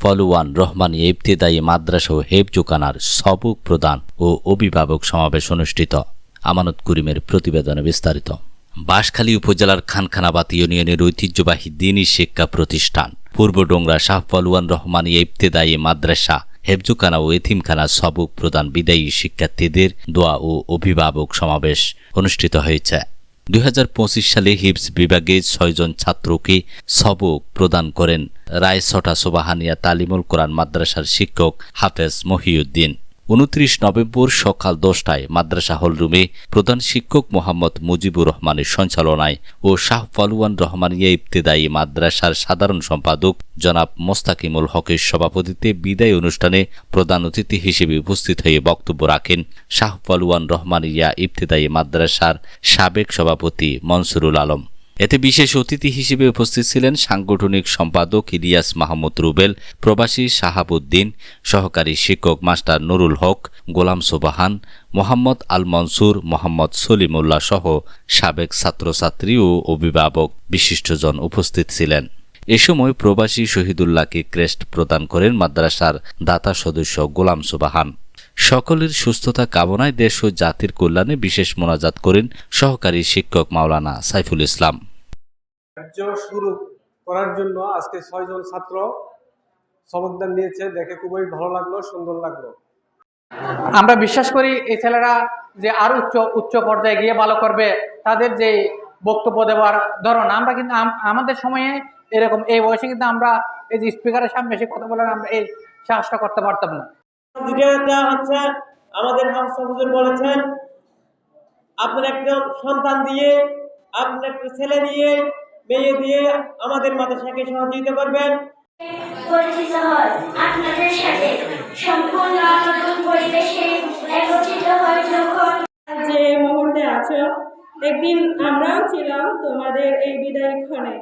ফলওয়ান রহমানী ইবতেদায়ী মাদ্রাসা ও হেফজুকানার সবক প্রদান ও অভিভাবক সমাবেশ অনুষ্ঠিত। আমানত করিমের প্রতিবেদনে বিস্তারিত। বাঁশখালী উপজেলার খানখানাবাদ ইউনিয়নের ঐতিহ্যবাহী দিনী শিক্ষা প্রতিষ্ঠান, পূর্ব ডোংরা শাহ ফলওয়ান রহমানী ইবতেদায়ী মাদ্রাসা হেফজুখানা ও এথিমখানা সবক প্রদান বিদায়ী শিক্ষার্থীদের দোয়া ও অভিভাবক সমাবেশ অনুষ্ঠিত হয়েছে। দু হাজার পঁচিশ সালে হিপস বিভাগে ছয়জন ছাত্রকে সবক প্রদান করেন। রায়সটা সোবাহানিয়া তালিমুল কোরআন মাদ্রাসার শিক্ষক হাফেজ মহিউদ্দিন। উনত্রিশ নভেম্বর সকাল দশটায় মাদ্রাসা হলরুমে প্রধান শিক্ষক মোহাম্মদ মুজিবুর রহমানের সঞ্চালনায় ও শাহ ফলওয়ান রহমানিয়া ইবতেদায়ী মাদ্রাসার সাধারণ সম্পাদক জনাব মোস্তাকিমুল হকের সভাপতিত্বে বিদায় অনুষ্ঠানে প্রধান অতিথি হিসেবে উপস্থিত হয়ে বক্তব্য রাখেন শাহ ফলওয়ান রহমানিয়া ইবতেদায়ী মাদ্রাসার সাবেক সভাপতি মনসুরুল আলম। এতে বিশেষ অতিথি হিসেবে উপস্থিত ছিলেন সাংগঠনিক সম্পাদক ইলিয়াস মাহমুদ রুবেল, প্রবাসী শাহাবুদ্দিন, সহকারী শিক্ষক মাস্টার নুরুল হক, গোলাম সোবাহান, মোহাম্মদ আল মনসুর মোহাম্মদ সলিমুল্লাহ সহ সাবেক ছাত্রছাত্রী ও অভিভাবক বিশিষ্টজন উপস্থিত ছিলেন। এ সময় প্রবাসী শহীদুল্লাহকে ক্রেস্ট প্রদান করেন মাদ্রাসার দাতা সদস্য গোলাম সোবাহান। সকলের সুস্থতা কামনায় দেশ ও জাতির কল্যাণে বিশেষ মোনাজাত করেন সহকারী শিক্ষক মাওলানা সাইফুল ইসলাম। কার্য শুরু করার জন্য আজকে ছয়জন ছাত্র সবকদান নিয়েছে। দেখে খুবই ভালো লাগল সুন্দর লাগল। আমরা বিশ্বাস করি এই ছেলেরা যে আরও উচ্চ উচ্চ পর্যায়ে গিয়ে ভালো করবে তাদের যে বক্তব্য দেওয়ার ধরন আমরা কিন্তু আমাদের সময়ে এরকম এই বয়সে কিন্তু আমরা এই যে স্পিকারের সামনে এসে কথা বলার আমরা এই সাহসটা করতে পারতাম না। দ্বিতীয়টা হচ্ছে আমাদের হুজুর বলেছেন আপনার একটা সন্তান দিয়ে আপনার একটা ছেলে দিয়ে বেয়ে দিয়ে আমাদের মাদ্রাসাকে সাহায্য দিতে পারবেন যে মুহূর্তে আছো একদিন আমরাও ছিলাম তোমাদের এই বিদায় ক্ষণে